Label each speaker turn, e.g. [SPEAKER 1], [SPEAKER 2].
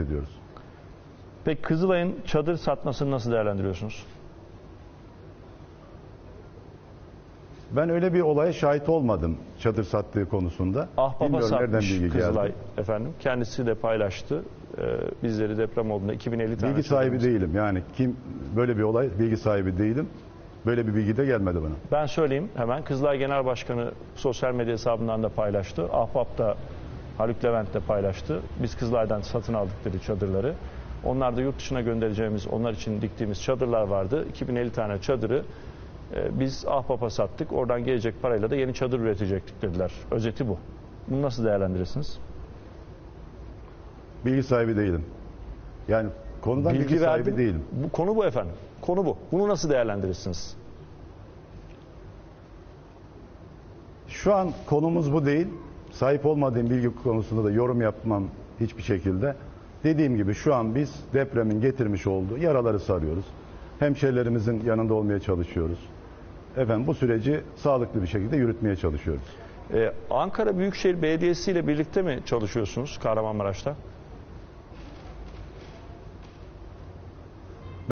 [SPEAKER 1] ediyoruz.
[SPEAKER 2] Peki Kızılay'ın çadır satmasını nasıl değerlendiriyorsunuz?
[SPEAKER 1] Ben öyle bir olaya şahit olmadım çadır sattığı konusunda.
[SPEAKER 2] Ahbaba
[SPEAKER 1] Bilmiyorum nereden
[SPEAKER 2] satmış Kızılay
[SPEAKER 1] geldi.
[SPEAKER 2] efendim. Kendisi de paylaştı. Ee, bizleri deprem olduğunda 2050 tane
[SPEAKER 1] Bilgi sahibi
[SPEAKER 2] çadırımız-
[SPEAKER 1] değilim. Yani kim böyle bir olay bilgi sahibi değilim. Böyle bir bilgi de gelmedi bana.
[SPEAKER 2] Ben söyleyeyim hemen. Kızılay Genel Başkanı sosyal medya hesabından da paylaştı. Ahbap da Haluk Levent de paylaştı. Biz Kızılay'dan satın aldık dedi çadırları. Onlar da yurt dışına göndereceğimiz, onlar için diktiğimiz çadırlar vardı. 2050 tane çadırı e, biz Ahbap'a sattık. Oradan gelecek parayla da yeni çadır üretecektik dediler. Özeti bu. Bunu nasıl değerlendirirsiniz?
[SPEAKER 1] Bilgi sahibi değilim. Yani konudan bilgi, sahibi
[SPEAKER 2] verdim.
[SPEAKER 1] değilim.
[SPEAKER 2] Bu konu bu efendim. Konu bu. Bunu nasıl değerlendirirsiniz?
[SPEAKER 1] Şu an konumuz bu değil. Sahip olmadığım bilgi konusunda da yorum yapmam hiçbir şekilde. Dediğim gibi şu an biz depremin getirmiş olduğu yaraları sarıyoruz. Hemşehrilerimizin yanında olmaya çalışıyoruz. Efendim bu süreci sağlıklı bir şekilde yürütmeye çalışıyoruz.
[SPEAKER 2] Ee, Ankara Büyükşehir Belediyesi ile birlikte mi çalışıyorsunuz Kahramanmaraş'ta?